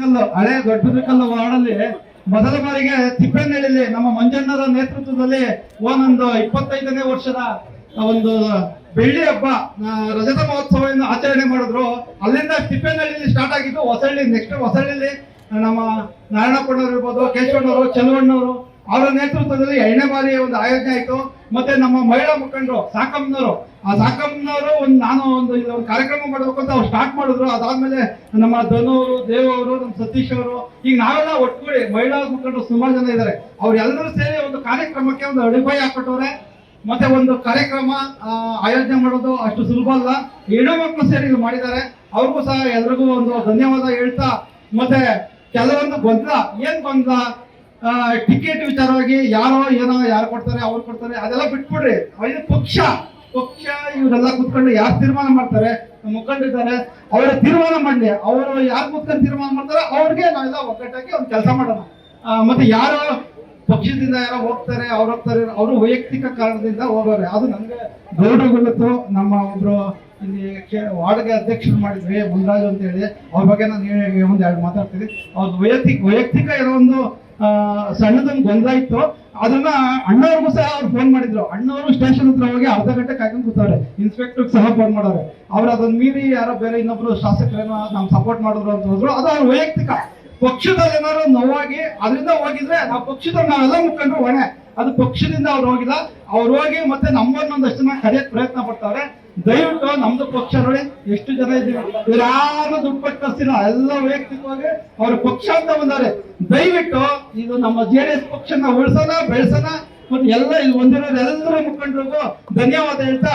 ಕಲ್ಲು, ಹಳೆ ದೊಡ್ಡಕಲ್ಲು ವಾರ್ಡಲ್ಲಿ ಮೊದಲ ಬಾರಿಗೆ ತಿಪ್ಪೇನಹಳ್ಳಿಲಿ ನಮ್ಮ ಮಂಜಣ್ಣರ ನೇತೃತ್ವದಲ್ಲಿ ಒಂದೊಂದು ಇಪ್ಪತ್ತೈದನೇ ವರ್ಷದ ಒಂದು ಬೆಳ್ಳಿ ಹಬ್ಬ ರಜತ ಮಹೋತ್ಸವವನ್ನು ಆಚರಣೆ ಮಾಡಿದ್ರು. ಅಲ್ಲಿಂದ ತಿಪ್ಪೇನಹಳ್ಳಿಲಿ ಸ್ಟಾರ್ಟ್ ಆಗಿದ್ದು ಹೊಸಳ್ಳಿ ನೆಕ್ಸ್ಟ್ ಹೊಸಳ್ಳಿಲಿ ನಮ್ಮ ನಾರಾಯಣಪ್ಪನವರು ಇರ್ಬೋದು, ಕೇಶವಣ್ಣವರು ಚೆಲುವಣ್ಣವರು ಅವರ ನೇತೃತ್ವದಲ್ಲಿ ಎರಡನೇ ಬಾರಿ ಒಂದು ಆಯೋಜನೆ ಆಯಿತು. ಮತ್ತೆ ನಮ್ಮ ಮಹಿಳಾ ಮುಖಂಡರು, ಸಾಕಮ್ಮನವರು. ಆ ಸಾಕಮ್ಮನವರು ಒಂದು ನಾನು ಒಂದು ಇಲ್ಲಿ ಒಂದು ಕಾರ್ಯಕ್ರಮ ಮಾಡಬೇಕು ಅಂತ ಅವ್ರು ಸ್ಟಾರ್ಟ್ ಮಾಡಿದ್ರು. ಅದಾದ್ಮೇಲೆ ನಮ್ಮ ಧನು ಅವರು ದೇವ್ ಅವರು ನಮ್ಮ ಸತೀಶ್ ಅವರು, ಈಗ ನಾವೆಲ್ಲ ಒಟ್ಟುಗೂಡಿ ಮಹಿಳಾ ಮುಖಂಡರು ಸುಮಾರು ಜನ ಇದ್ದಾರೆ ಅವ್ರೆಲ್ಲರೂ ಸೇರಿ ಒಂದು ಕಾರ್ಯಕ್ರಮಕ್ಕೆ ಒಂದು ಅಡಿಪಾಯ ಹಾಕೊಟ್ಟವ್ರೆ ಮತ್ತೆ ಒಂದು ಕಾರ್ಯಕ್ರಮ ಆಯೋಜನೆ ಮಾಡೋದು ಅಷ್ಟು ಸುಲಭ ಅಲ್ಲ. ಹೆಣ್ಣು ಮಕ್ಕಳು ಸೇರಿ ಇಲ್ಲಿ ಮಾಡಿದ್ದಾರೆ. ಅವ್ರಿಗೂ ಸಹ ಎಲ್ರಿಗೂ ಒಂದು ಧನ್ಯವಾದ ಹೇಳ್ತಾ, ಮತ್ತೆ ಕೆಲವೊಂದು ಗೊಂದಲ. ಏನ್ ಗೊಂದಲ? ಟಿಕೆಟ್ ವಿಚಾರವಾಗಿ ಯಾರೋ ಏನೋ ಯಾರು ಕೊಡ್ತಾರೆ, ಅವ್ರು ಕೊಡ್ತಾರೆ, ಅದೆಲ್ಲ ಬಿಟ್ಬಿಡ್ರಿ. ಇದು ಪಕ್ಷ. ಪಕ್ಷ ಇವರೆಲ್ಲ ಕುತ್ಕೊಂಡು ಯಾರು ತೀರ್ಮಾನ ಮಾಡ್ತಾರೆ? ನಮ್ಮ ಮುಖಂಡರಿದ್ದಾರೆ ಅವರ ತೀರ್ಮಾನ ಮಾಡಲಿ. ಅವರು ಯಾರು ಕುತ್ಕೊಂಡು ತೀರ್ಮಾನ ಮಾಡ್ತಾರೆ ಅವ್ರಿಗೆ ನಾವೆಲ್ಲ ಒಗ್ಗಟ್ಟಾಗಿ ಒಂದು ಕೆಲಸ ಮಾಡೋಣ. ಮತ್ತೆ ಯಾರು ಪಕ್ಷದಿಂದ ಯಾರೋ ಹೋಗ್ತಾರೆ, ಅವ್ರು ಹೋಗ್ತಾರೆ, ಅವರು ವೈಯಕ್ತಿಕ ಕಾರಣದಿಂದ ಹೋಗೋರೆ. ಅದು ನನಗೆ ಗೌರವ ನಮ್ಮ ಒಬ್ರು ಇಲ್ಲಿ ವಾರ್ಡ್ಗೆ ಅಧ್ಯಕ್ಷರು ಮಾಡಿದ್ವಿ, ಮುನ್ರಾಜು ಅಂತ ಹೇಳಿ ಅವ್ರ ಬಗ್ಗೆ ನಾನು ಒಂದು ಎರಡು ಮಾತಾಡ್ತೀನಿ. ಅವ್ರದ್ದು ವೈಯಕ್ತಿಕ ವೈಯಕ್ತಿಕ ಏನೋ ಒಂದು ಸಣ್ಣದೊಂದು ಗೊಂದಲ ಇತ್ತು. ಅದನ್ನ ಅಣ್ಣವ್ರಿಗೂ ಸಹ ಅವ್ರು ಫೋನ್ ಮಾಡಿದ್ರು. ಅಣ್ಣವರು ಸ್ಟೇಷನ್ ಹತ್ರ ಹೋಗಿ ಅರ್ಧ ಗಂಟೆ ಕಾಯ್ಕೊಂಡು ಕೂತವ್ರೆ. ಇನ್ಸ್ಪೆಕ್ಟರ್ ಸಹ ಫೋನ್ ಮಾಡೋರೆ. ಅವ್ರು ಅದನ್ನ ಮೀರಿ ಯಾರೋ ಬೇರೆ ಇನ್ನೊಬ್ರು ಶಾಸಕರೇನೋ ನಮ್ ಸಪೋರ್ಟ್ ಮಾಡಿದ್ರು ಅಂತ ಹೋದ್ರು. ಅದು ಅವ್ರ ವೈಯಕ್ತಿಕ. ಪಕ್ಷದಲ್ಲಿ ಏನಾದ್ರು ನೋವಾಗಿ ಅದರಿಂದ ಹೋಗಿದ್ರೆ ನಾವು ಪಕ್ಷದ ನಾವೆಲ್ಲ ಮುಖಂಡ್ರು ಹೊಣೆ. ಅದು ಪಕ್ಷದಿಂದ ಅವ್ರು ಹೋಗಿಲ್ಲ. ಅವ್ರು ಹೋಗಿ ಮತ್ತೆ ನಮ್ಮನ್ನೊಂದಷ್ಟು ಜನ ಕರೆಯಕ್ ಪ್ರಯತ್ನ ಪಡ್ತಾರೆ ದಯವಿಟ್ಟು ನಮ್ದು ಪಕ್ಷ ನೋಡಿ ಎಷ್ಟು ಜನ ಇದ್ದೀವಿ. ಯಾರು ದುಡ್ಡು ಕೊಟ್ಟು ಎಲ್ಲ ವೈಯಕ್ತಿಕವಾಗಿ ಅವ್ರ ಪಕ್ಷ ಅಂತ ಬಂದಾರೆ ದಯವಿಟ್ಟು ಇದು ನಮ್ಮ ಜೆ ಡಿ ಎಸ್ ಪಕ್ಷನ ಉಳಿಸೋಣ, ಬೆಳೆಸೋಣ, ಮತ್ತೆ ಎಲ್ಲ ಇಲ್ಲಿ ಎಲ್ಲರೂ ಮುಖಂಡರಿಗೂ ಧನ್ಯವಾದ ಹೇಳ್ತಾ